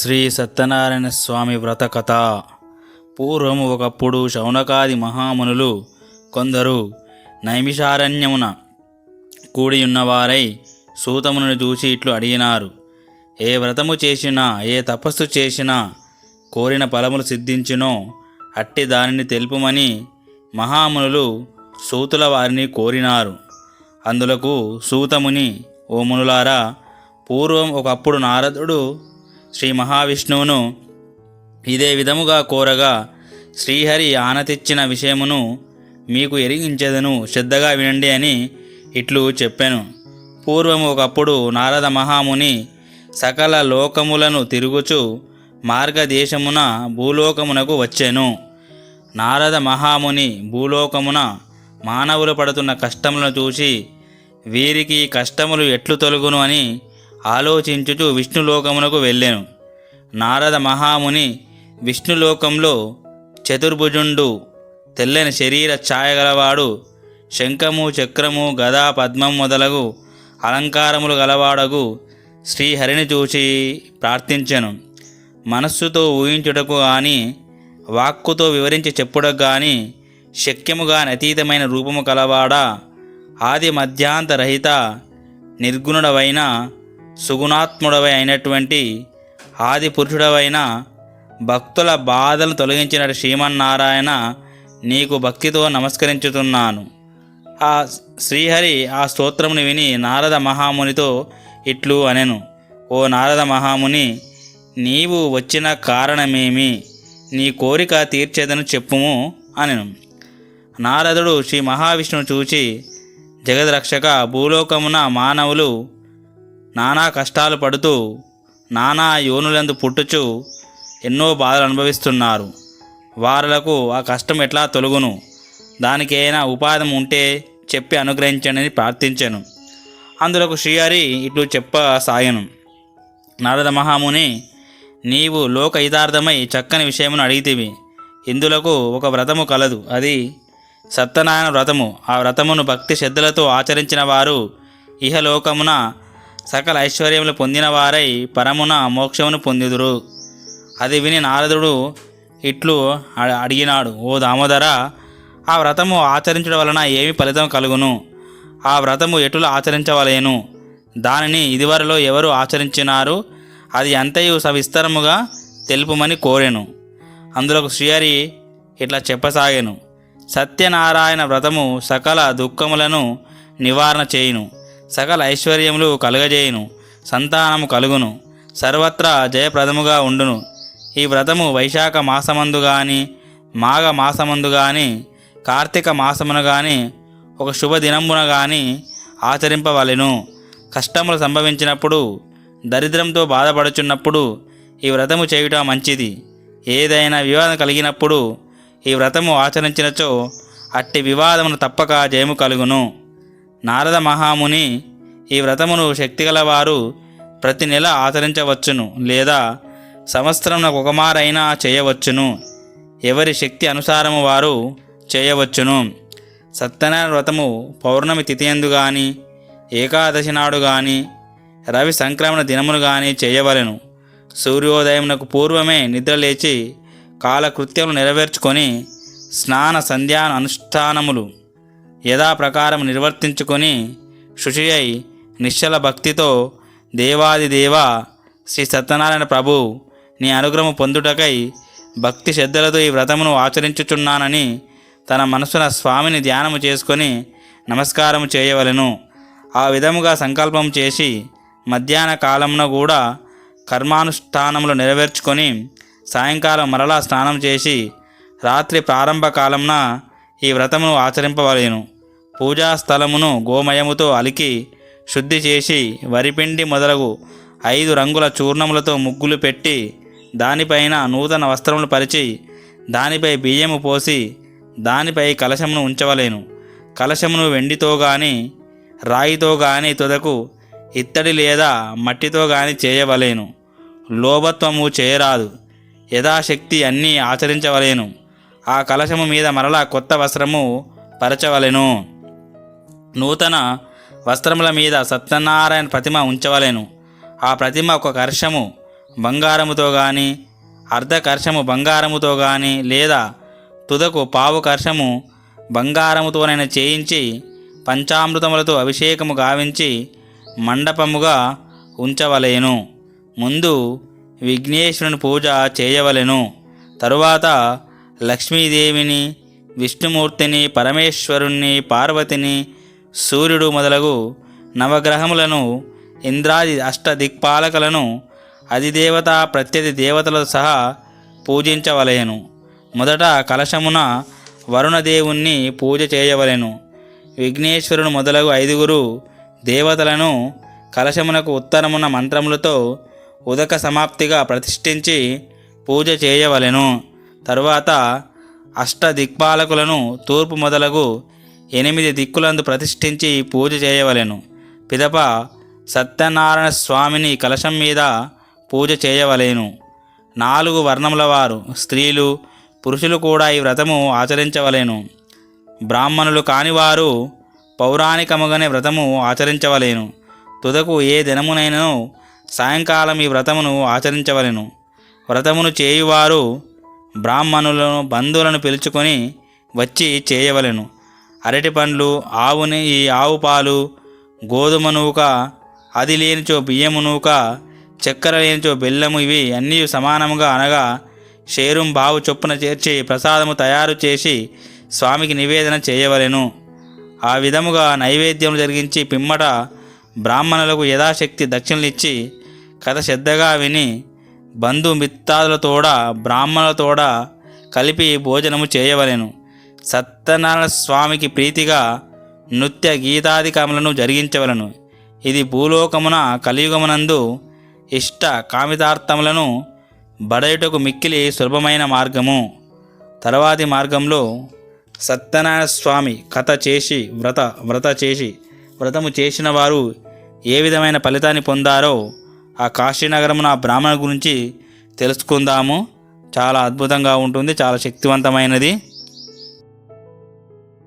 శ్రీ సత్యనారాయణ స్వామి వ్రత కథ. పూర్వం ఒకప్పుడు శౌనకాది మహామునులు కొందరు నైమిషారణ్యమున కూడి ఉన్నవారై సూతమును చూసి ఇట్లు అడిగినారు. ఏ వ్రతము చేసినా ఏ తపస్సు చేసినా కోరిన ఫలములు సిద్ధించినో అట్టి దానిని తెలుపుమని మహామునులు సూతుల వారిని కోరినారు. అందులకు సూతముని ఓ మునులారా పూర్వం ఒకప్పుడు నారదుడు శ్రీ మహావిష్ణువును ఇదే విధముగా కోరగా శ్రీహరి ఆనతిచ్చిన విషయమును మీకు ఎరిగించేదను శ్రద్ధగా వినండి అని ఇట్లు చెప్పాను. పూర్వం ఒకప్పుడు నారద మహాముని సకల లోకములను తిరుగుచు మార్గదేశమున భూలోకమునకు వచ్చాను. నారద మహాముని భూలోకమున మానవులు పడుతున్న కష్టములను చూసి వీరికి కష్టములు ఎట్లు తొలగును అని ఆలోచించుచు విష్ణులోకమునకు వెళ్ళాను. నారద మహాముని విష్ణులోకంలో చతుర్భుజుండు తెల్లని శరీర ఛాయగలవాడు శంఖము చక్రము గదా పద్మం మొదలగు అలంకారములు గలవాడగు శ్రీహరిని చూసి ప్రార్థించెను. మనస్సుతో ఊహించుటకు గాని వాక్కుతో వివరించి చెప్పుటకు గాని శక్యముగా అతీతమైన రూపము కలవాడా ఆది మధ్యాంతరహిత నిర్గుణుడవైన సుగుణాత్ముడవై అయినటువంటి ఆది పురుషుడవైన భక్తుల బాధలను తొలగించిన శ్రీమన్నారాయణ నీకు భక్తితో నమస్కరించుతున్నాను. ఆ శ్రీహరి ఆ స్తోత్రముని విని నారద మహామునితో ఇట్లు అనెను ఓ నారద మహాముని నీవు వచ్చిన కారణమేమి? నీ కోరిక తీర్చేదను చెప్పుము అనెను. నారదుడు శ్రీ మహావిష్ణువు చూచి జగద్రక్షక భూలోకమున మానవులు నానా కష్టాలు పడుతూ నానా యోనులందు పుట్టుచు ఎన్నో బాధలు అనుభవిస్తున్నారు. వారులకు ఆ కష్టం ఎట్లా తొలగును? దానికైనా ఉపాధం ఉంటే చెప్పి అనుగ్రహించండి ప్రార్థించాను. అందులకు శ్రీహరి ఇట్లు చెప్పసాగను. నారద మహాముని నీవు లోక హితార్థమై చక్కని విషయమును అడిగితివి. ఇందులకు ఒక వ్రతము కలదు. అది సత్యనారాయణ వ్రతము. ఆ వ్రతమును భక్తి శ్రద్ధలతో ఆచరించిన వారు ఇహలోకమున సకల ఐశ్వర్యములు పొందిన వారై పరమున మోక్షమును పొందిదురు. అది విని నారదుడు ఇట్లు అడిగినాడు ఓ దామోదర ఆ వ్రతము ఆచరించడం వలన ఏమి ఫలితం కలుగును? ఆ వ్రతము ఎటులు ఆచరించవలేను? దానిని ఇదివరలో ఎవరు ఆచరించినారు? అది అంతయు సవిస్తరముగా తెలుపుమని కోరెను. అందులో శ్రీహరి ఇట్లా చెప్పసాగాను సత్యనారాయణ వ్రతము సకల దుఃఖములను నివారణ చేయును. సకల ఐశ్వర్యములు కలుగజేయును సంతానము కలుగును సర్వత్రా జయప్రదముగా ఉండును. ఈ వ్రతము వైశాఖ మాసమందు గాని మాఘ మాసమందు గాని కార్తీక మాసమున గాని ఒక శుభదినమున గాని ఆచరింపవలెను. కష్టములు సంభవించినప్పుడు దరిద్రంతో బాధపడుచున్నప్పుడు ఈ వ్రతము చేయుట మంచిది. ఏదైనా వివాదం కలిగినప్పుడు ఈ వ్రతము ఆచరించినచో అట్టి వివాదమును తప్పక జయము కలుగును. నారద మహాముని ఈ వ్రతమును శక్తిగలవారు ప్రతి నెల ఆచరించవచ్చును లేదా సంవత్సరం ఒకమారైనా చేయవచ్చును. ఎవరి శక్తి అనుసారము వారు చేయవచ్చును. సత్యనారాయణ వ్రతము పౌర్ణమి తిథియందు గాని ఏకాదశి నాడు గాని రవి సంక్రమణ దినమును గాని చేయవలెను. సూర్యోదయమునకు పూర్వమే నిద్రలేచి కాలకృత్యములు నెరవేర్చుకొని స్నాన సంధ్యాన అనుష్ఠానములు యథాప్రకారం నిర్వర్తించుకొని శుచి అయి నిశ్చల భక్తితో దేవాది దేవ శ్రీ సత్యనారాయణ ప్రభు నీ అనుగ్రహం పొందుటకై భక్తి శ్రద్ధలతో ఈ వ్రతమును ఆచరించుచున్నానని తన మనసున స్వామిని ధ్యానము చేసుకొని నమస్కారము చేయవలెను. ఆ విధముగా సంకల్పం చేసి మధ్యాహ్న కాలమున కూడా కర్మానుష్ఠానములు నెరవేర్చుకొని సాయంకాలం మరలా స్నానం చేసి రాత్రి ప్రారంభ కాలంన ఈ వ్రతమును ఆచరింపవలేను. పూజా స్థలమును గోమయముతో అలికి శుద్ధి చేసి వరిపిండి మొదలగు ఐదు రంగుల చూర్ణములతో ముగ్గులు పెట్టి దానిపైన నూతన వస్త్రములు పరిచి దానిపై బియ్యము పోసి దానిపై కలశమును ఉంచవలేను. కలశమును వెండితో గాని రాయితో గాని తుదకు ఇత్తడి లేదా మట్టితో గాని చేయవలేను. లోభత్వము చేయరాదు. యథాశక్తి అన్నీ ఆచరించవలేను. ఆ కలశము మీద మరలా కొత్త వస్త్రము పరచవలెను. నూతన వస్త్రముల మీద సత్యనారాయణ ప్రతిమ ఉంచవలెను. ఆ ప్రతిమ ఒక కర్షము బంగారముతో కానీ అర్ధకర్షము బంగారముతో కానీ లేదా తుదకు పావు కర్షము బంగారముతోనైనా చేయించి పంచామృతములతో అభిషేకము గావించి మండపముగా ఉంచవలేను. ముందు విఘ్నేశ్వరుని పూజ చేయవలెను. తరువాత లక్ష్మీదేవిని విష్ణుమూర్తిని పరమేశ్వరుణ్ణి పార్వతిని సూర్యుడు మొదలగు నవగ్రహములను ఇంద్రాది అష్టదిక్పాలకులను అధిదేవత ప్రత్యధి దేవతలతో సహా పూజించవలెను. మొదట కలశమున వరుణదేవుణ్ణి పూజ చేయవలెను. విఘ్నేశ్వరుడు మొదలగు ఐదుగురు దేవతలను కలశమునకు ఉత్తరమున మంత్రములతో ఉదక సమాప్తిగా ప్రతిష్ఠించి పూజ చేయవలెను. తరువాత అష్టదిక్పాలకులను తూర్పు మొదలగు ఎనిమిది దిక్కులందు ప్రతిష్ఠించి పూజ చేయవలెను. పిదప సత్యనారాయణ స్వామిని కలశం మీద పూజ చేయవలెను. నాలుగు వర్ణముల వారు స్త్రీలు పురుషులు కూడా ఈ వ్రతము ఆచరించవలెను. బ్రాహ్మణులు కానివారు పౌరాణికముగానే వ్రతము ఆచరించవలేను. తుదకు ఏ దినమునైనను సాయంకాలం ఈ వ్రతమును ఆచరించవలెను. వ్రతమును చేయువారు బ్రాహ్మణులను బంధువులను పిలుచుకొని వచ్చి చేయవలెను. అరటి పండ్లు ఆవుని ఈ ఆవు పాలు గోధుమ నూక అది లేనిచో బియ్యము నూక చక్కెర లేనిచో బెల్లము ఇవి అన్నీ సమానముగా అనగా షేరుం బావు చొప్పున చేర్చి ప్రసాదము తయారు చేసి స్వామికి నివేదన చేయవలెను. ఆ విధముగా నైవేద్యం జరిగించి పిమ్మట బ్రాహ్మణులకు యథాశక్తి దక్షిణలిచ్చి కథ శ్రద్ధగా విని బంధుమిత్తాదులతోడ బ్రాహ్మణులతోడ కలిపి భోజనము చేయవలెను. సత్యనారాయణ స్వామికి ప్రీతిగా నృత్య గీతాదికములను జరిగించవలను. ఇది భూలోకమున కలియుగమునందు ఇష్ట కామితార్థములను బడయుటకు మిక్కిలి సులభమైన మార్గము. తర్వాతి మార్గంలో సత్యనారాయణ స్వామి కథ చేసి వ్రత వ్రత చేసి వ్రతము చేసిన వారు ఏ విధమైన ఫలితాన్ని పొందారో ఆ కాశీనగరమున ఆ బ్రాహ్మణ గురించి తెలుసుకుందాము. చాలా అద్భుతంగా ఉంటుంది చాలా శక్తివంతమైనది.